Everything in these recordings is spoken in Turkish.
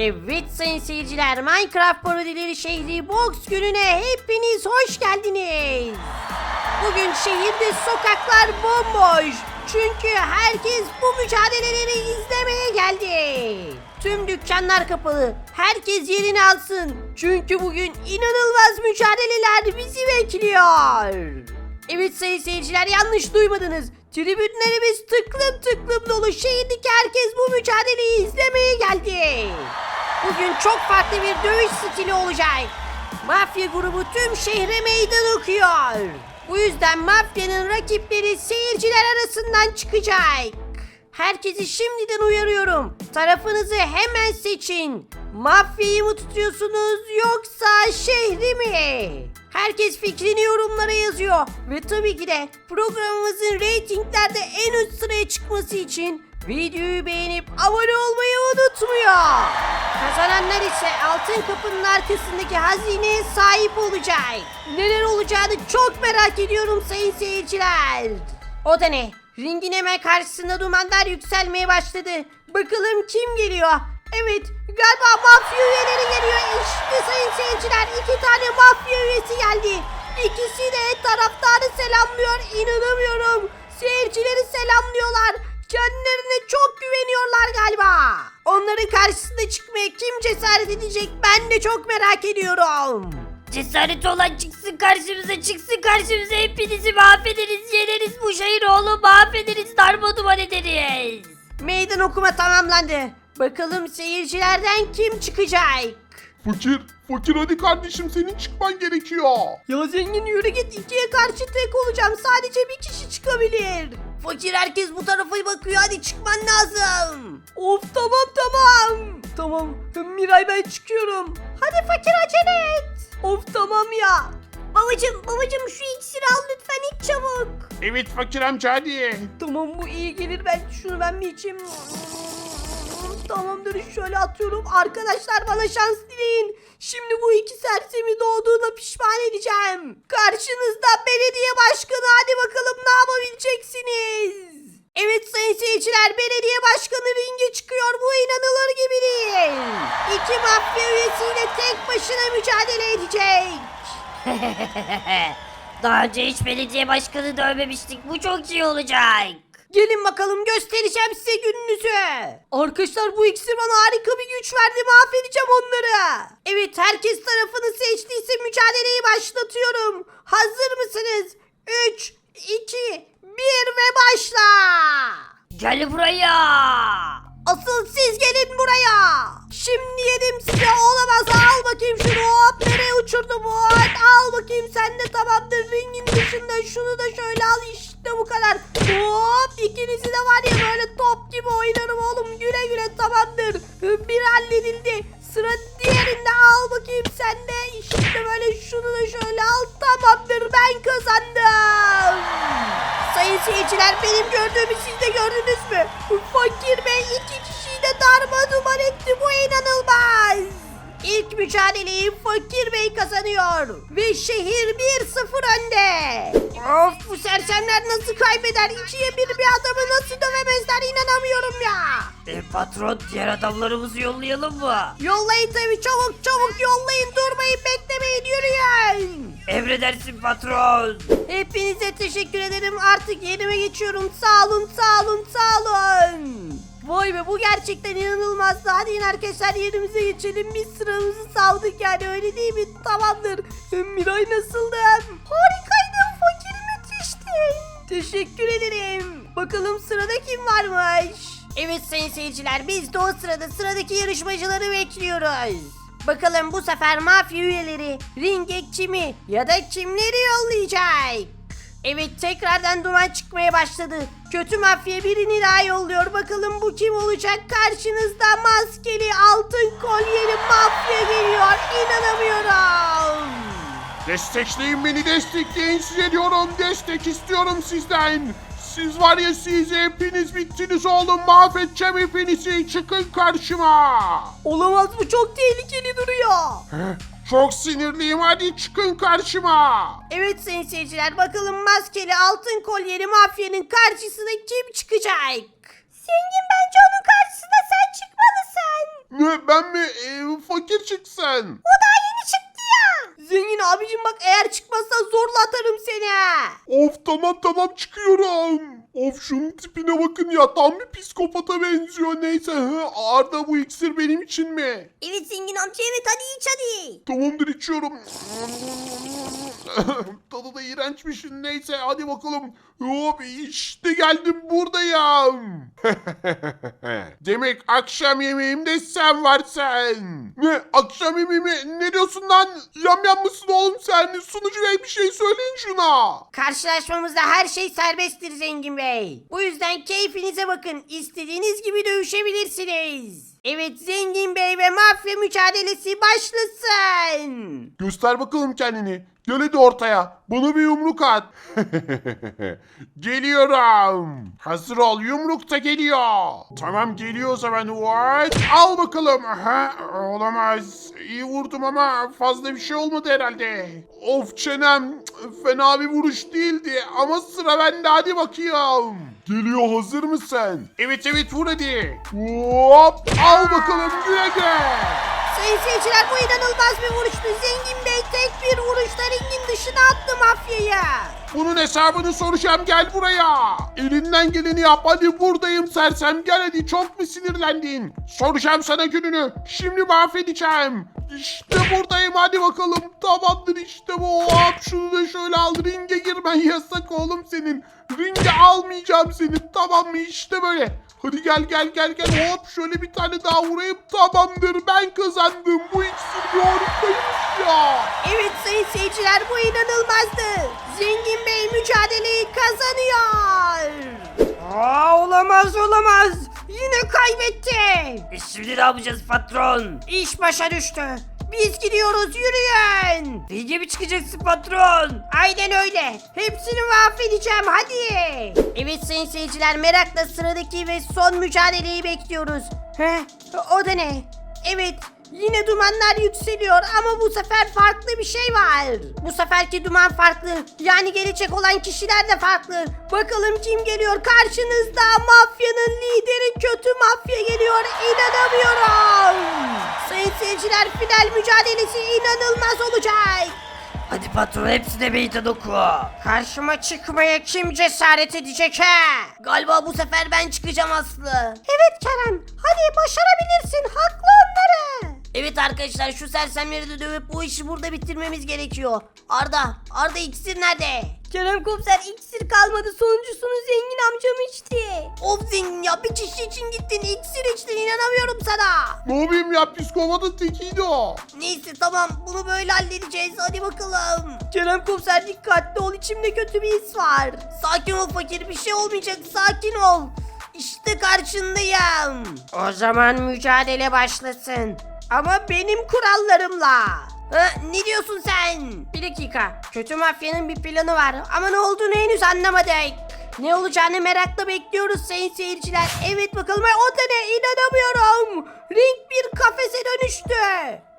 Evet sayın seyirciler Minecraft parodileri şehri Box gününe hepiniz hoş geldiniz. Bugün şehirde sokaklar bomboş. Çünkü herkes bu mücadeleleri izlemeye geldi. Tüm dükkanlar kapalı. Herkes yerini alsın. Çünkü bugün inanılmaz mücadeleler bizi bekliyor. Evet sayın seyirciler yanlış duymadınız. Tribünlerimiz tıklım tıklım dolu. Şehirdeki herkes bu mücadeleyi izlemeye geldi. Bugün çok farklı bir dövüş stili olacak. Mafya grubu tüm şehre meydan okuyor. Bu yüzden mafyanın rakipleri seyirciler arasından çıkacak. Herkesi şimdiden uyarıyorum. Tarafınızı hemen seçin. Mafyayı mı tutuyorsunuz yoksa şehri mi? Herkes fikrini yorumlara yazıyor. Ve tabii ki de programımızın reytinglerde en üst sıraya çıkması için videoyu beğenip abone olmayı unutmuyor. Kazananlar ise altın kapının arkasındaki hazineye sahip olacak. Neler olacağını çok merak ediyorum sayın seyirciler. O da ne? Ringin hemen karşısında dumanlar yükselmeye başladı. Bakalım kim geliyor? Evet galiba mafya üyeleri geliyor. İşte sayın seyirciler iki tane mafya üyesi geldi. İkisi de taraftarı selamlıyor. İnanamıyorum. Seyircileri selamlıyorlar. Kendilerine çok güveniyorlar galiba. Onların karşısına çıkmaya kim cesaret edecek ben de çok merak ediyorum. Cesareti olan çıksın karşımıza çıksın karşımıza hepinizi mahvederiz yeneriz bu şehri oğlum mahvederiz darma duman ederiz. Meydan okuma tamamlandı. Bakalım seyircilerden kim çıkacak? Fakir, fakir hadi kardeşim senin çıkman gerekiyor. Ya zengin yürü git ikiye karşı tek olacağım. Sadece bir kişi çıkabilir. Fakir herkes bu tarafa bakıyor hadi çıkman lazım. Of tamam tamam. Tamam Miray ben çıkıyorum. Hadi fakir acele et. Of tamam ya. Babacım babacım şu iksiri al lütfen iç çabuk. Evet fakir amca hadi. Tamam bu iyi gelir ben şunu ben bir içeyim. Tamamdır şöyle atıyorum. Arkadaşlar bana şans dileyin. Şimdi bu iki sersemi doğduğuna pişman edeceğim. Karşınızda belediye başkanı hadi bakalım ne yapabileceksiniz? Evet sayın seyirciler belediye başkanı ringe çıkıyor bu inanılır gibi değil. İki mafya üyesiyle tek başına mücadele edecek. Daha önce hiç belediye başkanı dövmemiştik bu çok iyi olacak. Gelin bakalım göstereceğim size gününüzü. Arkadaşlar bu iksir bana harika bir güç verdi mahvedeceğim onları. Evet herkes tarafını seçtiyse mücadeleyi başlatıyorum. Hazır mısınız? 3, 2, 1 ve başla. Gel buraya. Asıl siz gelin buraya. Şimdi yedim size olamaz. Al bakayım şunu hop nereye uçurdu bu? Hop, Al bakayım sen de tamamdır. Ringin dışında şunu da şöyle al işte bu kadar. Hop ikinizi de var ya böyle top gibi oynarım oğlum. Güle güle tamamdır. Bir halledildi. Sıra diğerinde al bakayım sen de. İşte böyle şunu da şöyle al. Tamamdır ben kazandım. Sayın seyirciler benim gördüğümü siz de gördünüz mü? Fakir mücadeleyi Fakir Bey kazanıyor ve şehir 1-0 önde. Of bu sersemler nasıl kaybeder? İkiye bir bir adamı nasıl dövemezler inanamıyorum ya. E, patron diğer adamlarımızı yollayalım mı? Yollayın tabii çabuk çabuk yollayın durmayın beklemeyin yürüyün. Emredersin patron. Hepinize teşekkür ederim. Artık yerime geçiyorum. Sağ olun, sağ olun, sağ olun. Vay be bu gerçekten inanılmazdı. Hadi yine arkadaşlar yerimize geçelim. Biz sıramızı savdık yani öyle değil mi? Tamamdır. Miray nasıldı? Harikaydın. Fakir müthişti. Teşekkür ederim. Bakalım sırada kim varmış? Evet sayın seyirciler biz de o sırada sıradaki yarışmacıları bekliyoruz. Bakalım bu sefer mafya üyeleri ringe kimi ya da kimleri yollayacak? Evet tekrardan duman çıkmaya başladı. Kötü mafya birini daha yolluyor. Bakalım bu kim olacak? Karşınızda maskeli altın kolyeli mafya geliyor. İnanamıyorum. Destekleyin beni destekleyin size diyorum destek istiyorum sizden. Siz var ya siz hepiniz bittiniz oğlum mahvedeceğim hepinizi çıkın karşıma. Olamaz bu çok tehlikeli duruyor. Çok sinirliyim hadi çıkın karşıma. Evet sayın seyirciler bakalım maskeli altın kolyeli mafyanın karşısına kim çıkacak? Zengin bence onun karşısına sen çıkmalısın. Ne ben mi? Ee, fakir çıksın. Zengin abicim bak eğer çıkmazsan zorla atarım seni. Of tamam tamam çıkıyorum. Of şunun tipine bakın ya tam bir psikopata benziyor. Neyse hı, Arda bu iksir benim için mi? Evet zengin amca evet hadi iç hadi. Tamamdır içiyorum. Tadı da iğrençmiş. Neyse hadi bakalım. Hop işte geldim buradayım. Demek akşam yemeğimde sen varsın. Ne akşam yemeğimi ne diyorsun lan? Yam yam mısın oğlum sen? Sunucu bey bir şey söyleyin şuna. Karşılaşmamızda her şey serbesttir Zengin Bey. Bu yüzden keyfinize bakın. İstediğiniz gibi dövüşebilirsiniz. Evet Zengin Bey ve mafya mücadelesi başlasın. Göster bakalım kendini. Gel ortaya. Bana bir yumruk at. Geliyorum. Hazır ol. Yumruk da geliyor. Tamam geliyor o zaman. What? Al bakalım. Ha, olamaz. İyi vurdum ama fazla bir şey olmadı herhalde. Of çenem. Fena bir vuruş değildi. Ama sıra bende. Hadi bakayım. Geliyor hazır mısın? Evet evet vur hadi. Hop. Al bakalım güle güle. Seyirciler bu inanılmaz bir vuruştu. Zengin Bey tek bir vuruşta ringin dışına attı mafyayı. Bunun hesabını soracağım gel buraya. Elinden geleni yap hadi buradayım sersem gel hadi çok mu sinirlendin? Soracağım sana gününü şimdi mahvedeceğim. İşte buradayım hadi bakalım tamamdır işte bu hop şunu da şöyle al ringe girmen yasak oğlum senin. Ringe almayacağım seni tamam mı işte böyle. Hadi gel gel gel gel hop şöyle bir tane daha vurayım tamamdır ben kazandım bu iksir bir harikaymış ya. Evet sayın seyirciler bu inanılmazdı. Zengin Bey mücadeleyi kazanıyor. Aa, olamaz olamaz. Yine kaybetti. E şimdi ne yapacağız patron? İş başa düştü. Biz gidiyoruz yürüyün. Bilge mi çıkacaksın patron? Aynen öyle. Hepsini mahvedeceğim hadi. Evet sayın seyirciler merakla sıradaki ve son mücadeleyi bekliyoruz. Heh, o da ne? Evet yine dumanlar yükseliyor ama bu sefer farklı bir şey var. Bu seferki duman farklı. Yani gelecek olan kişiler de farklı. Bakalım kim geliyor karşınızda mafyanın lideri kötü mafya geliyor. İnanamıyorum. Sayın seyirciler final mücadelesi inanılmaz olacak. Hadi patron hepsine meydan oku. Karşıma çıkmaya kim cesaret edecek ha? Galiba bu sefer ben çıkacağım Aslı. Evet Kerem. Hadi başarabilirsin. Haklı onları. Evet arkadaşlar şu sersemleri de dövüp bu işi burada bitirmemiz gerekiyor. Arda, Arda iksir nerede? Kerem komiser iksir kalmadı sonuncusunu zengin amcam içti. Of zengin ya bir kişi için gittin iksir içtin inanamıyorum sana. Ne yapayım ya psikopatın tekiydi o. Neyse tamam bunu böyle halledeceğiz hadi bakalım. Kerem komiser dikkatli ol içimde kötü bir his var. Sakin ol fakir bir şey olmayacak sakin ol. İşte karşındayım. O zaman mücadele başlasın. Ama benim kurallarımla. Ha, ne diyorsun sen? Bir dakika. Kötü mafyanın bir planı var ama ne olduğunu henüz anlamadık. Ne olacağını merakla bekliyoruz sayın seyirciler. Evet bakalım o da ne inanamıyorum. Ring bir kafese dönüştü.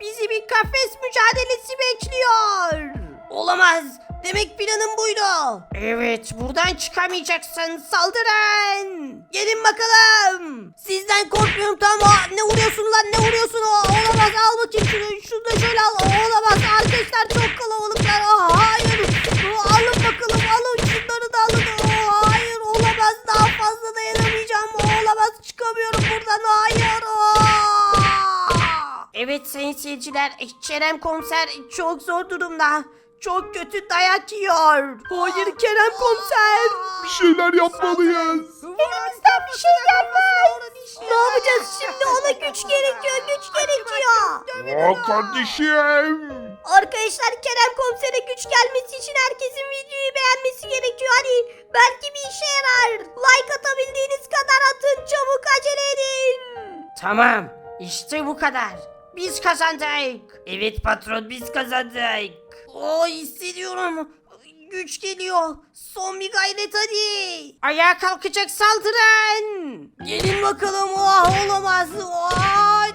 Bizi bir kafes mücadelesi bekliyor. Olamaz. Demek planın buydu. Evet buradan çıkamayacaksın. Saldırın. Gelin bakalım. Sizden korkmuyorum tamam. Aa, ne vuruyorsun lan ne vuruyorsun? Aa, olamaz al bakayım şunu. Şunu da şöyle al. Aa, Olamaz arkadaşlar çok kalabalıklar. Aa, hayır. Aa, alın bakalım alın şunları da alın. Aa, hayır olamaz daha fazla dayanamayacağım. Olamaz çıkamıyorum buradan. Hayır. Aa! Evet sayın seyirciler, Kerem komiser çok zor durumda. Çok kötü dayak yiyor. Hayır Kerem komiser. Bir şeyler yapmalıyız. Elimizden bir şey gelmez. Ne yapacağız şimdi? Ona güç gerekiyor, güç gerekiyor. Aa kardeşim. Arkadaşlar Kerem komisere güç gelmesi için herkesin videoyu beğenmesi gerekiyor. Hadi belki bir işe yarar. Like atabildiğiniz kadar atın. Çabuk acele edin. Tamam. işte bu kadar. Biz kazandık. Evet patron biz kazandık. Oo hissediyorum. Güç geliyor. Son bir gayret hadi. Ayağa kalkacak saldırın. Gelin bakalım. Oh olamaz. Oh, al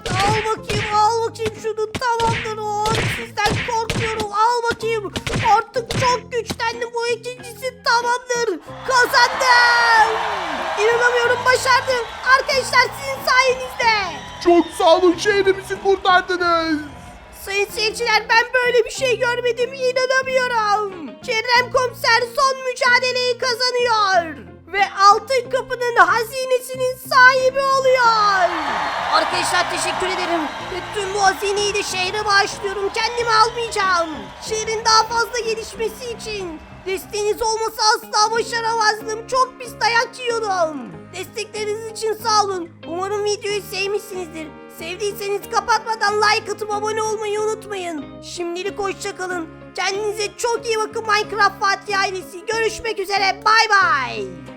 bakayım al bakayım şunu tamamdır. Oh, sizden korkuyorum. Al bakayım. Artık çok güçlendim. Bu ikincisi tamamdır. Kazandım. İnanamıyorum başardım. Arkadaşlar sizin sayenizde. Çok sağ olun şehrimizi kurtardınız. Sayın seyirciler ben böyle bir şey görmedim inanamıyorum. Kerem komiser son mücadeleyi kazanıyor. Ve altın kapının hazinesinin sahibi oluyor. Arkadaşlar teşekkür ederim. Tüm bu hazineyi de şehre bağışlıyorum. Kendime almayacağım. Şehrin daha fazla gelişmesi için. Desteğiniz olmasa asla başaramazdım. Çok pis dayak yiyordum. Destekleriniz için sağ olun. Umarım videoyu sevmişsinizdir. Sevdiyseniz kapatmadan like atıp abone olmayı unutmayın. Şimdilik hoşçakalın. Kendinize çok iyi bakın Minecraft Fatih ailesi. Görüşmek üzere. Bay bay.